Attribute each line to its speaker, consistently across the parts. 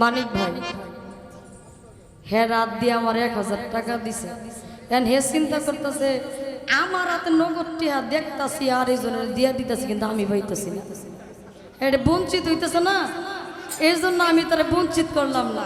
Speaker 1: মানিক ভাই হ্যাঁ রাত দিয়ে আমার এক হাজার টাকা দিছে। এখন হে চিন্তা করতেছে, আমার হাতে নগদটি হাত দেখতেছি আর এইজনের দিয়া দিতেছি, কিন্তু আমি ভাইতেছি না। এটা বঞ্চিত হইতেছে না এই জন্য আমি তারা বঞ্চিত করলাম না।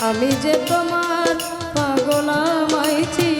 Speaker 1: আমি যে তোমার পাগলা মাইছি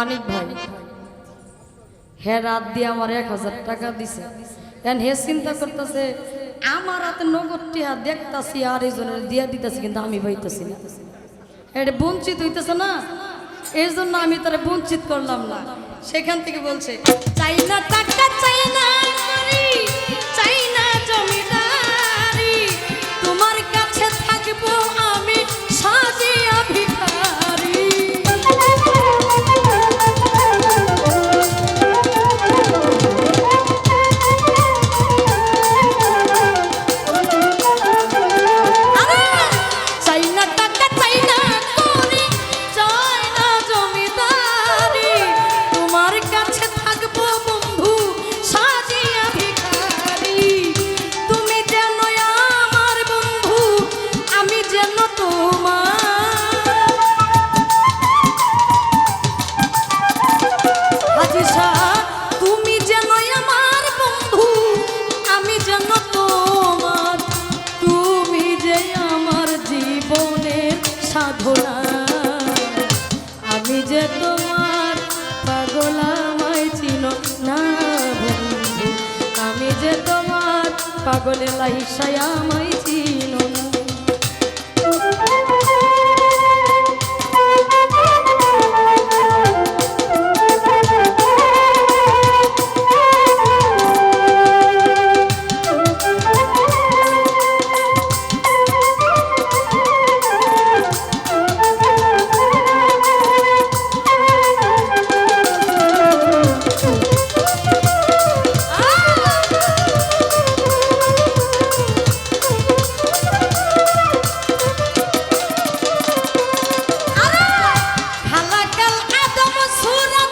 Speaker 1: মানিক ভাই হ্যাঁ রাত দিয়ে আমার এক হাজার টাকা দিছে। এখন হে চিন্তা করতেছে, আমার হাতে নগদটি হাত দেখতাছি আর এইজনের দিয়া দিতেছি, কিন্তু আমি পাইতেছি না। এটা বঞ্চিত হইতেছে না? এই জন্য আমি তারা বঞ্চিত করলাম না। সেখান থেকে বলছে, চাই না টাকা, চাই না পাগলে লাইসায় আমায় কদম সুরত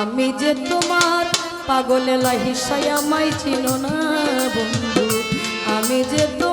Speaker 1: আমি যে তোমার পাগলে লাহি সায়ামাই ছিল না বন্ধু। আমি যে তোমার